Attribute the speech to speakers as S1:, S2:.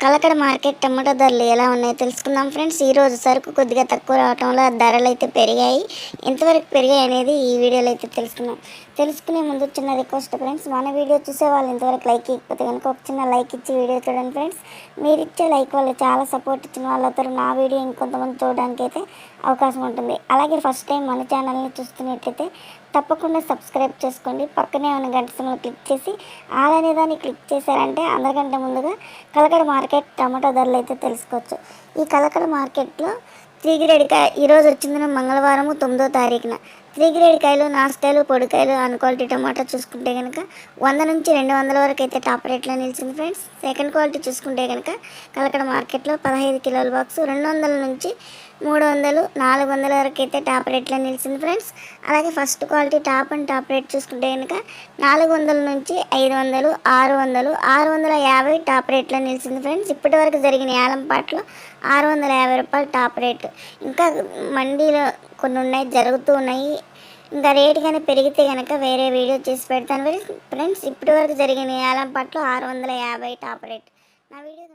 S1: Kalakada market tomato ధరలు ఎలా ఉన్నాయో తెలుసుకుందాం ఫ్రెండ్స్. ఈరోజు సరుకు కొద్దిగా తక్కువ రావటంలో ధరలు అయితే పెరిగాయి. ఎంతవరకు పెరిగాయి అనేది ఈ వీడియోలో అయితే తెలుసుకుందాం. తెలుసుకునే ముందు చిన్న రిక్వెస్ట్ ఫ్రెండ్స్ మన వీడియో చూసే వాళ్ళు ఇంతవరకు లైక్ ఇవ్వకపోతే కనుక ఒక చిన్న లైక్ ఇచ్చి వీడియో చూడండి ఫ్రెండ్స్. మీరు ఇచ్చే లైక్ వల్ల చాలా సపోర్ట్ ఇచ్చిన వాళ్ళతో నా వీడియో ఇంకొంతమంది చూడడానికి అయితే అవకాశం ఉంటుంది. అలాగే ఫస్ట్ టైం మన ఛానల్ని చూస్తున్నట్లయితే తప్పకుండా సబ్స్క్రైబ్ చేసుకోండి. పక్కనే ఉన్న గంట సమయంలో క్లిక్ చేసి ఆల్ అనే దాన్ని క్లిక్ చేశారంటే అందరికంటే ముందుగా కలకడ మార్కెట్ టమాటో ధరలు అయితే తెలుసుకోవచ్చు. ఈ కలకడ మార్కెట్లో త్రీ గ్రేడ్ కాయ ఈరోజు వచ్చింది మంగళవారము తొమ్మిదో తారీఖున. త్రీ గ్రేడ్ కాయలు నాసుకాయలు పొడికాయలు అన్ క్వాలిటీ టమాటా చూసుకుంటే కనుక వంద నుంచి రెండు వందల వరకు అయితే టాప్ రేట్లో నిలిచింది ఫ్రెండ్స్. సెకండ్ క్వాలిటీ చూసుకుంటే కనుక కలకడ మార్కెట్లో పదహైదు కిలోల బాక్స్ రెండు వందల నుంచి మూడు వందలు నాలుగు వందల వరకు అయితే టాప్ రేట్లో నిలిచింది ఫ్రెండ్స్. అలాగే first quality top and top rate చూసుకుంటే కనుక నాలుగు వందల నుంచి ఐదు వందలు ఆరు వందలు ఆరు వందల యాభై టాప్ రేట్లో నిలిచింది ఫ్రెండ్స్. ఇప్పటి వరకు జరిగిన యాలంపాట్లో ఆరు వందల యాభై రూపాయలు టాప్ రేట్. ఇంకా మండీలో కొన్ని ఉన్నాయి జరుగుతూ ఉన్నాయి. ఇంకా రేట్ కానీ పెరిగితే కనుక వేరే వీడియో చేసి పెడతాను. ఫ్రెండ్స్ ఇప్పటి వరకు జరిగిన పట్ల ఆరు వందల యాభై టాప్ రేట్. నా వీడియో